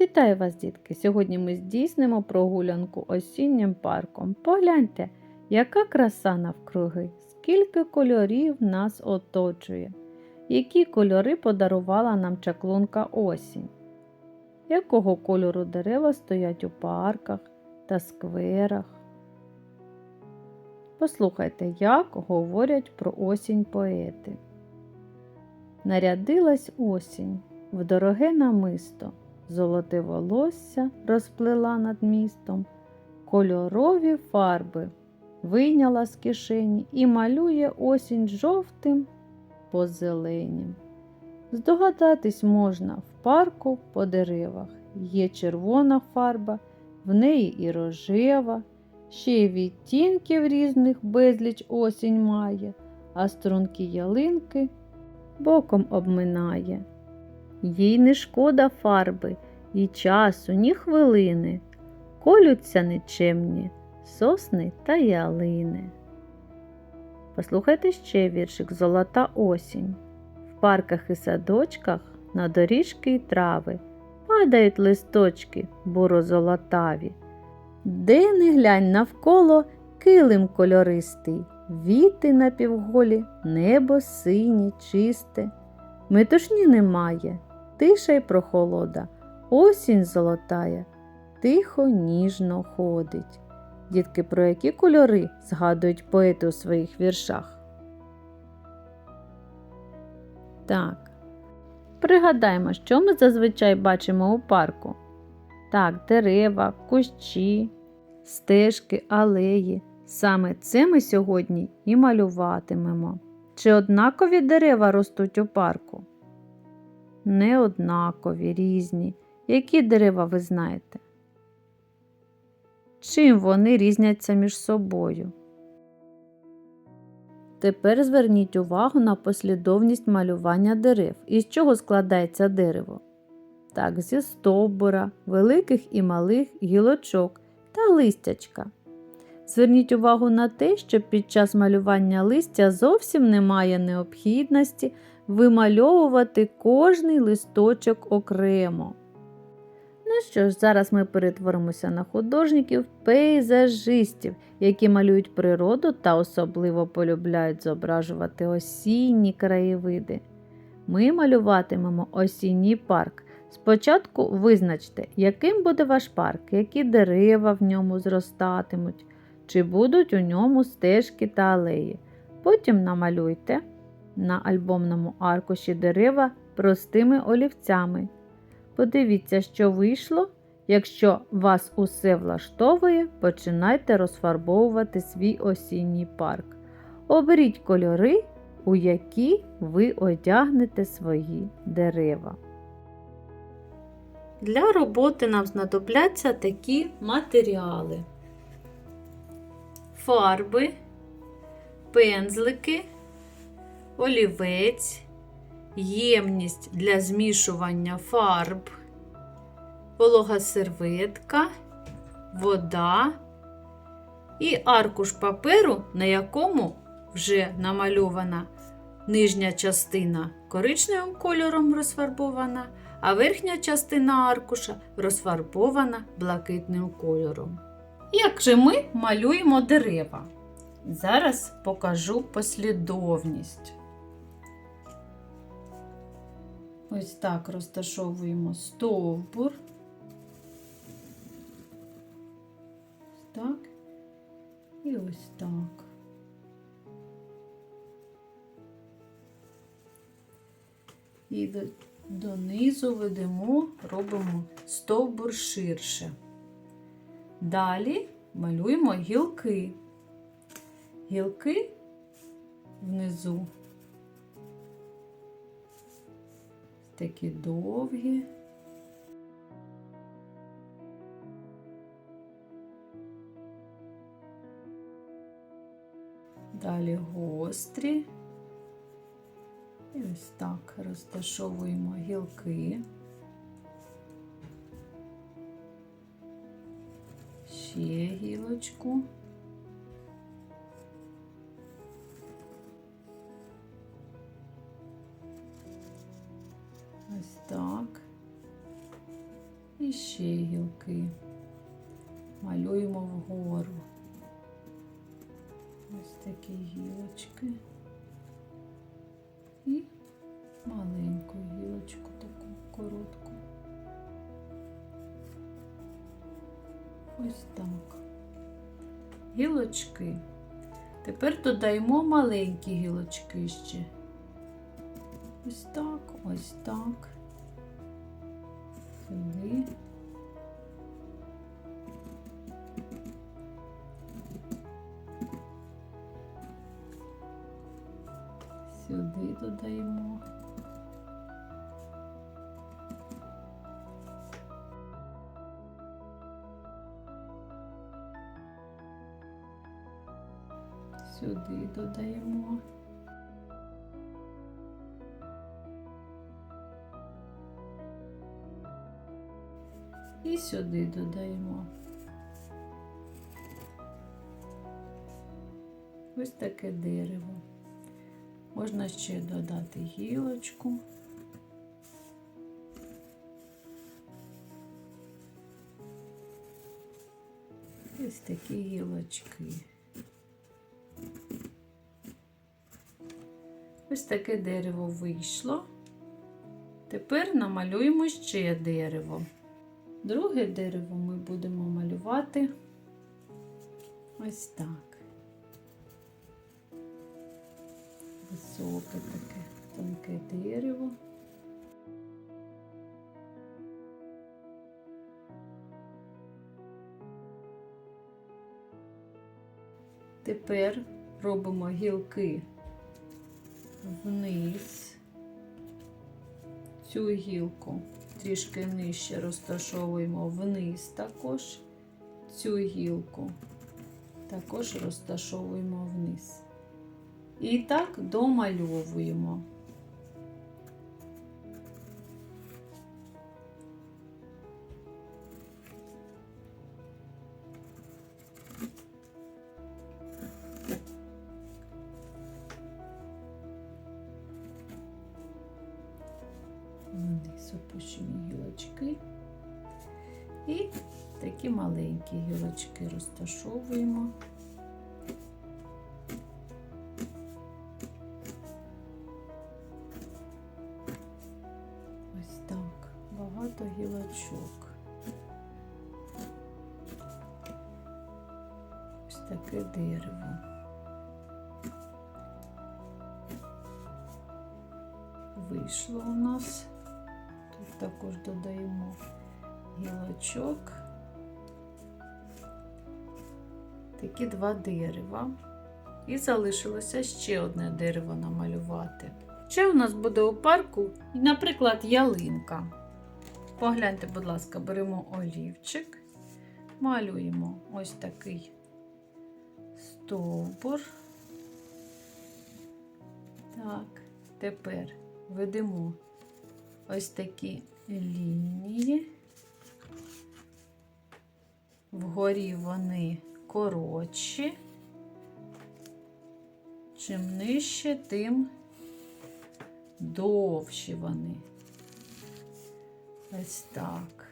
Вітаю вас, дітки! Сьогодні ми здійснимо прогулянку осіннім парком. Погляньте, яка краса навкруги, скільки кольорів нас оточує, які кольори подарувала нам чаклунка осінь, якого кольору дерева стоять у парках та скверах. Послухайте, як говорять про осінь поети. Нарядилась осінь в дороге намисто, золоте волосся розплела над містом, кольорові фарби вийняла з кишені і малює осінь жовтим по зеленім. Здогадатись можна в парку по деревах. Є червона фарба, в неї і рожева, ще й відтінків різних безліч осінь має, а струнки ялинки боком обминає. Їй не шкода фарби, і часу, ні хвилини, колються нечемні сосни та ялини. Послухайте ще віршик Золота осінь. В парках і садочках на доріжки й трави падають листочки буро-золотаві. Де не глянь навколо килим кольористий, віти напівголі, небо синє, чисте. Метушні немає, тиша й прохолода, осінь золотая, тихо, ніжно ходить. Дітки, про які кольори згадують поети у своїх віршах? Так. Пригадаємо, що ми зазвичай бачимо у парку. Так, дерева, кущі, стежки, алеї. Саме це ми сьогодні і малюватимемо. Чи однакові дерева ростуть у парку? Не однакові, різні. Які дерева ви знаєте? Чим вони різняться між собою? Тепер зверніть увагу на послідовність малювання дерев. Із чого складається дерево? Так, зі стовбура, великих і малих гілочок та листячка. Зверніть увагу на те, що під час малювання листя зовсім немає необхідності вимальовувати кожний листочок окремо. Ну що ж, зараз ми перетворимося на художників, пейзажистів, які малюють природу та особливо полюбляють зображувати осінні краєвиди. Ми малюватимемо осінній парк. Спочатку визначте, яким буде ваш парк, які дерева в ньому зростатимуть, чи будуть у ньому стежки та алеї. Потім намалюйте на альбомному аркуші дерева простими олівцями. Подивіться, що вийшло. Якщо вас усе влаштовує, починайте розфарбовувати свій осінній парк. Оберіть кольори, у які ви одягнете свої дерева. Для роботи нам знадобляться такі матеріали: фарби, пензлики, олівець ємність для змішування фарб, волога серветка, вода і аркуш паперу, на якому вже намальована нижня частина коричневим кольором розфарбована, а верхня частина аркуша розфарбована блакитним кольором. Як же ми малюємо дерева? Зараз покажу послідовність. Ось так розташовуємо стовбур. Ось так. І ось так. І донизу ведемо, робимо стовбур ширше. Далі малюємо гілки. Гілки внизу такі довгі. Далі гострі. І ось так розташовуємо гілки. Ще гілочку. І ще гілки. Малюємо вгору. Ось такі гілочки. І маленьку гілочку таку коротку. Ось так. Гілочки. Тепер додаємо маленькі гілочки ще. Ось так, ось так. Сюди. Сюди додаємо. Сюди додаємо. І сюди додаємо. Ось таке дерево. Можна ще додати гілочку. Ось такі гілочки. Ось таке дерево вийшло. Тепер намалюємо ще дерево. Друге дерево ми будемо малювати ось так. Високе таке тонке дерево. Тепер робимо гілки вниз. Цю гілку трішки нижче розташовуємо вниз також. Цю гілку також розташовуємо вниз. І так домальовуємо. Маленькі гілочки розташовуємо. Ось так, багато гілочок. Ось таке дерево. Вийшло у нас. Тут також додаємо гілочок. Такі два дерева. І залишилося ще одне дерево намалювати. Ще у нас буде у парку, наприклад, ялинка. Погляньте, будь ласка, беремо олівчик, малюємо ось такий стовбур. Так, тепер ведемо ось такі лінії. Вгорі вони коротші. Чим нижче, тим довші вони. Ось так.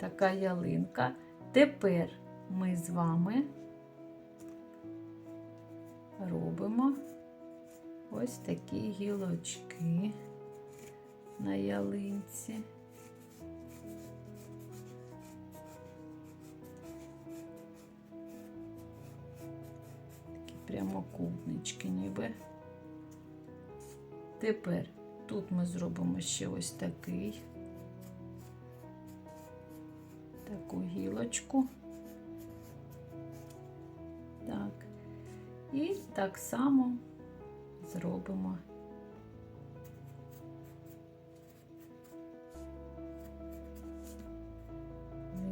Така ялинка. Тепер ми з вами робимо ось такі гілочки на ялинці. Прямокутнички ніби. Тепер тут ми зробимо ще ось такий, таку гілочку. Так. І так само зробимо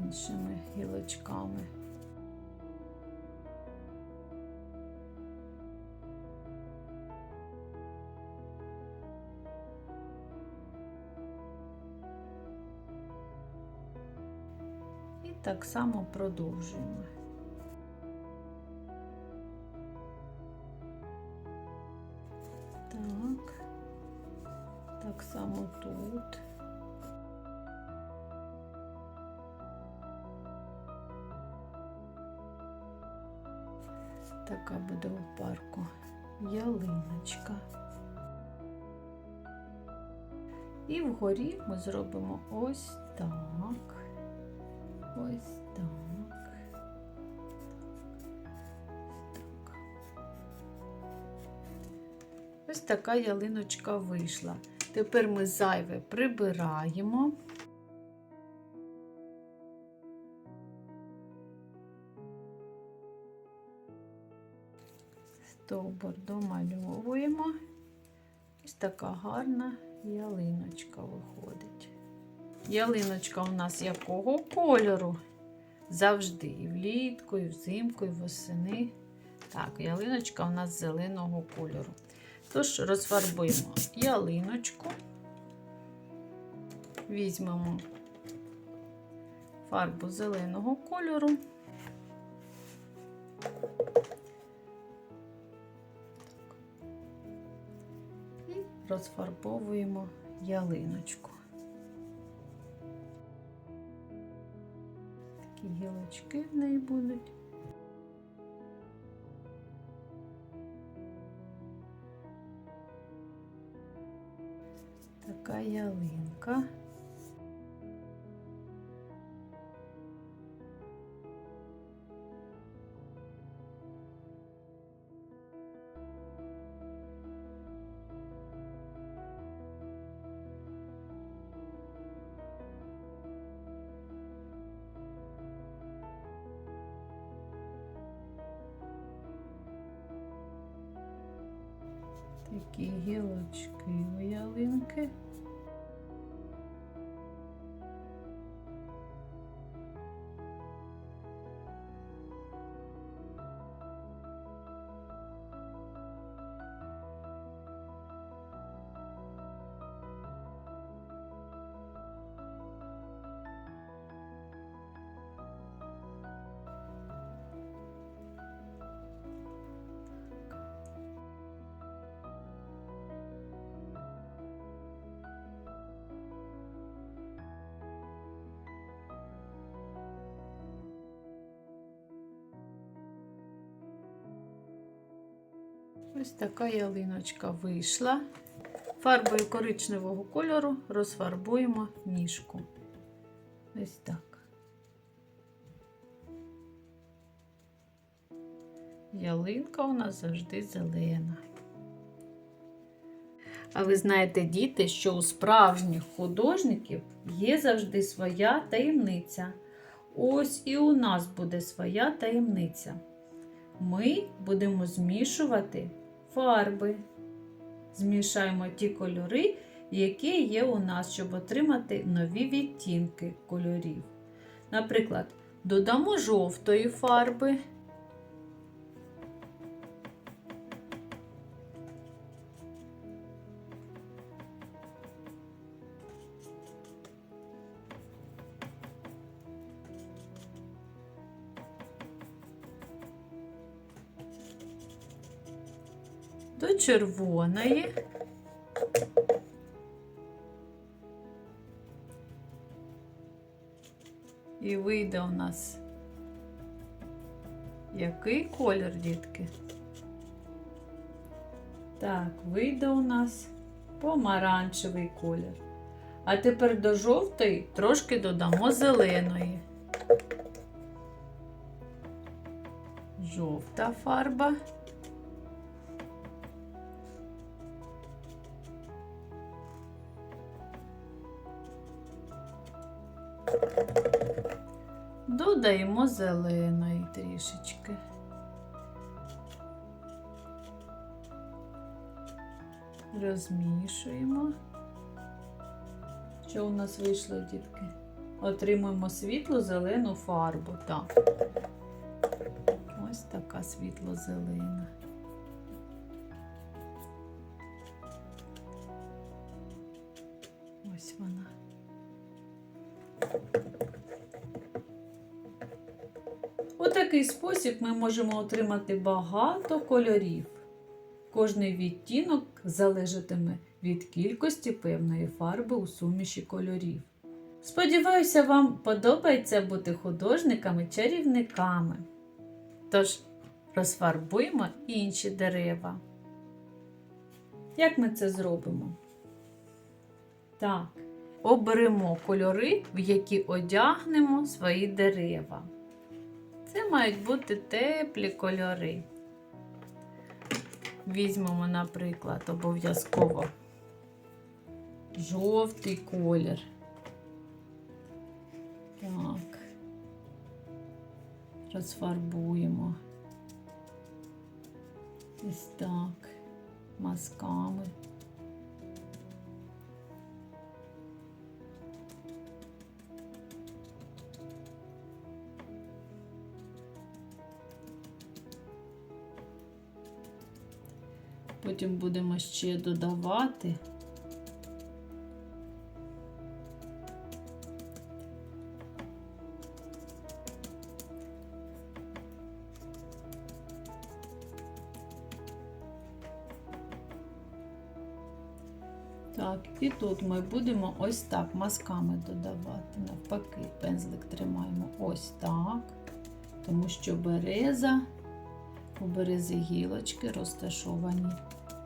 іншими гілочками. так само продовжуємо. Так, так само тут. Така буде у парку ялиночка. І вгорі ми зробимо ось так. Ось так. Так. Ось така ялиночка вийшла. Тепер ми зайве прибираємо. Стовбур домальовуємо. Ось така гарна ялиночка виходить. Ялиночка у нас якого кольору? Завжди і влітку, і взимку, і восени. Так, ялиночка у нас зеленого кольору. Тож розфарбуємо ялиночку, візьмемо фарбу зеленого кольору. І розфарбовуємо ялиночку. Гілочки в неї будуть. Така ялинка. Гілочки ялинки. Ось така ялиночка вийшла. Фарбою коричневого кольору розфарбуємо ніжку. Ось так. Ялинка у нас завжди зелена. А ви знаєте, діти, що у справжніх художників є завжди своя таємниця. Ось і у нас буде своя таємниця. Ми будемо змішувати фарби. Змішаємо ті кольори, які є у нас, щоб отримати нові відтінки кольорів. Наприклад, додамо жовтої фарби. Червоної. І вийде у нас який колір, дітки? Так, вийде у нас помаранчевий колір. А тепер до жовтої трошки додамо зеленої. Жовта фарба. Додаємо зеленої трішечки. Розмішуємо. Що у нас вийшло, дітки? Отримуємо світло зелену фарбу. Так. Ось така світло-зелена. Ось вона. Такий спосіб ми можемо отримати багато кольорів. Кожний відтінок залежатиме від кількості певної фарби у суміші кольорів. Сподіваюся, вам подобається бути художниками-чарівниками. Тож, розфарбуємо інші дерева. Як ми це зробимо? Так, оберемо кольори, в які одягнемо свої дерева. Це мають бути теплі кольори. Візьмемо, наприклад, обов'язково жовтий колір. Так. Розфарбуємо. Ось так. Мазками. Потім будемо ще додавати. Так, і тут ми будемо ось так мазками додавати. Навпаки, пензлик тримаємо ось так, тому що береза, у берези гілочки розташовані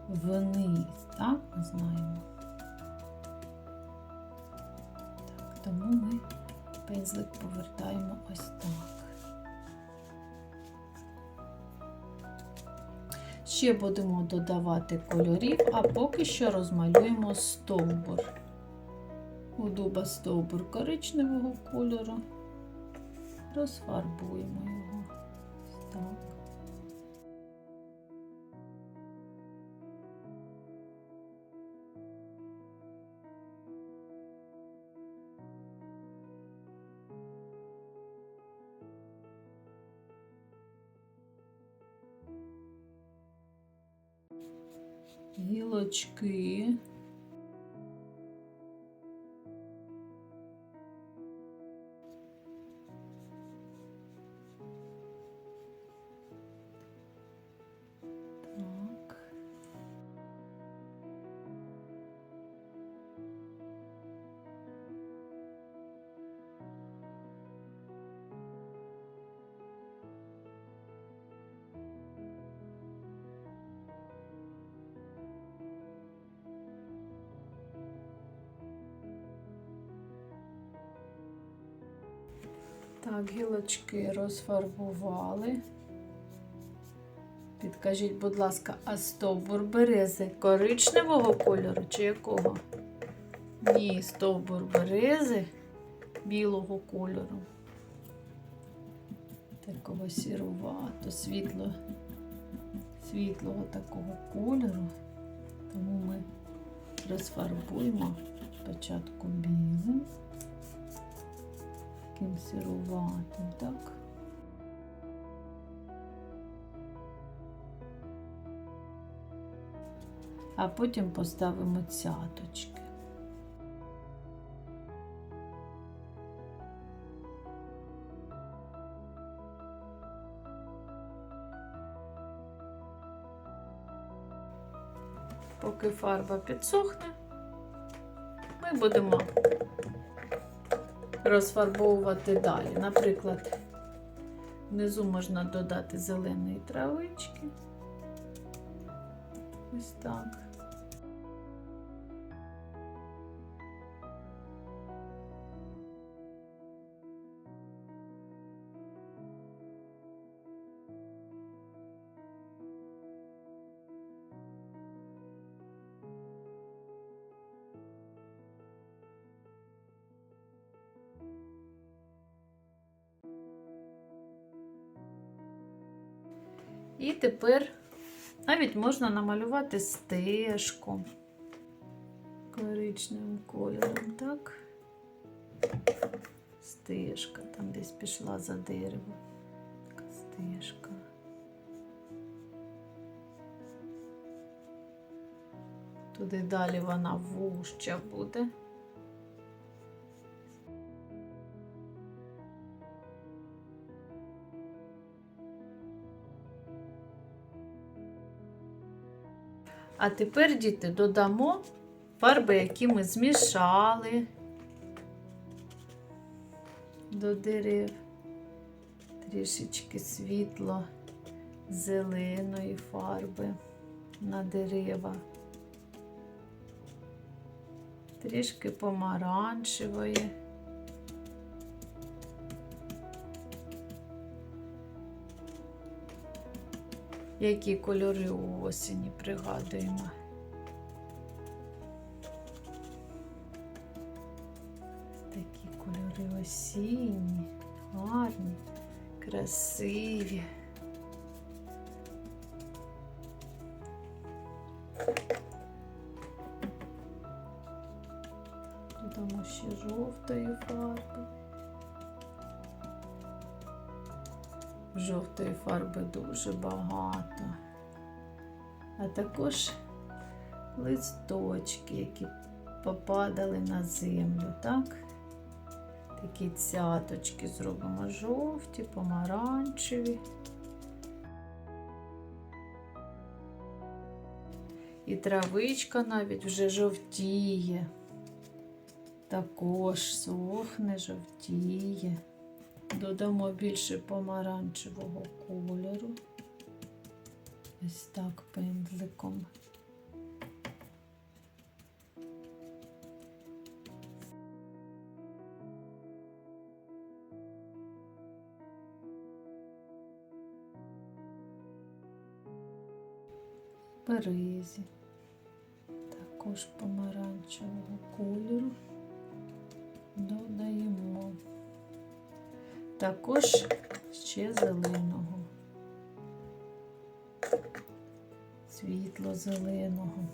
вниз, так, ми знаємо. Так, тому ми пензлик повертаємо ось так. Ще будемо додавати кольорів, а поки що розмалюємо стовбур. У дуба стовбур коричневого кольору. Розфарбуємо його. Так. Гілочки. Гілочки розфарбували. Підкажіть, будь ласка, а стовбур берези коричневого кольору чи якого? Ні, стовбур берези білого кольору. Такого сірувато, світло, світлого такого кольору. Тому ми розфарбуємо спочатку білим таким сируватим, так? А потім поставимо цяточки. Поки фарба підсохне, ми будемо розфарбовувати далі. Наприклад, внизу можна додати зеленої травички. Ось так. І тепер навіть можна намалювати стежку коричневим кольором, так? Стежка там десь пішла за дерево. Така стежка. Туди далі вона вужча буде. А тепер, діти, додамо фарби, які ми змішали до дерев. Трішечки світло зеленої фарби на дерева, трішки помаранчевої. Які кольори у осені пригадуємо. Такі кольори осінні, гарні, красиві. Додамо ще жовтої фарби. Жовтої фарби дуже багато. А також листочки, які попадали на землю, так? Такі цяточки зробимо жовті, помаранчеві. І травичка навіть вже жовтіє. Також сохне, жовтіє. Додамо більше помаранчевого кольору. Ось так пензликом. Березі. Також помаранчевого кольору додаємо. Також ще зеленого, світло-зеленого.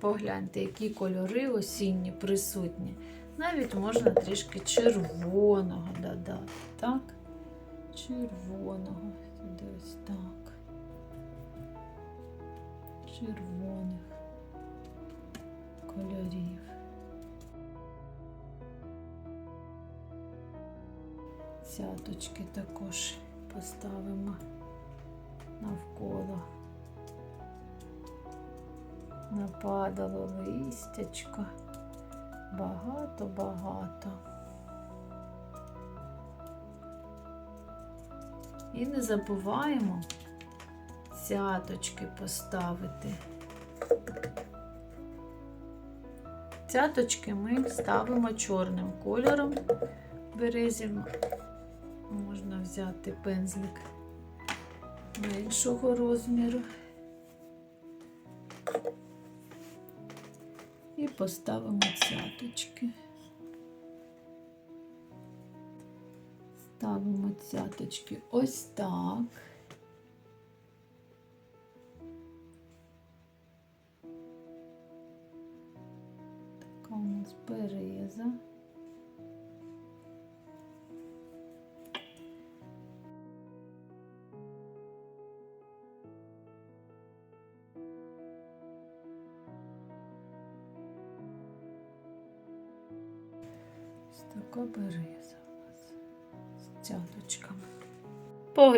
Погляньте, які кольори осінні присутні. Навіть можна трішки червоного додати, так? Червоного. Ось так. Червоних кольорів. Цяточки також поставимо навколо нападало листячко. Багато-багато. І не забуваємо цяточки поставити. Цяточки ми ставимо чорним кольором. Березі можна взяти пензлик меншого розміру. Поставимо цяточки. Ставимо цяточки ось так. Така у нас береза.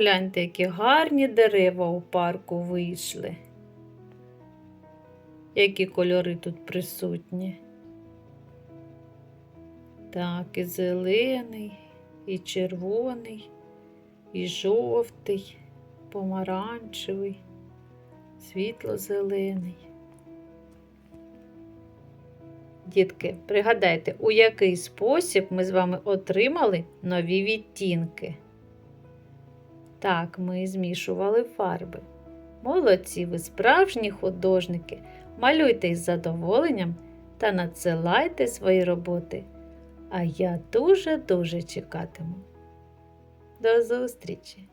Погляньте, які гарні дерева у парку вийшли. Які кольори тут присутні. Так, і зелений, і червоний, і жовтий, помаранчевий, світло-зелений. Дітки, пригадайте, у який спосіб ми з вами отримали нові відтінки. Так, ми змішували фарби. Молодці, ви справжні художники. Малюйте із задоволенням та надсилайте свої роботи. А я дуже-дуже чекатиму. До зустрічі!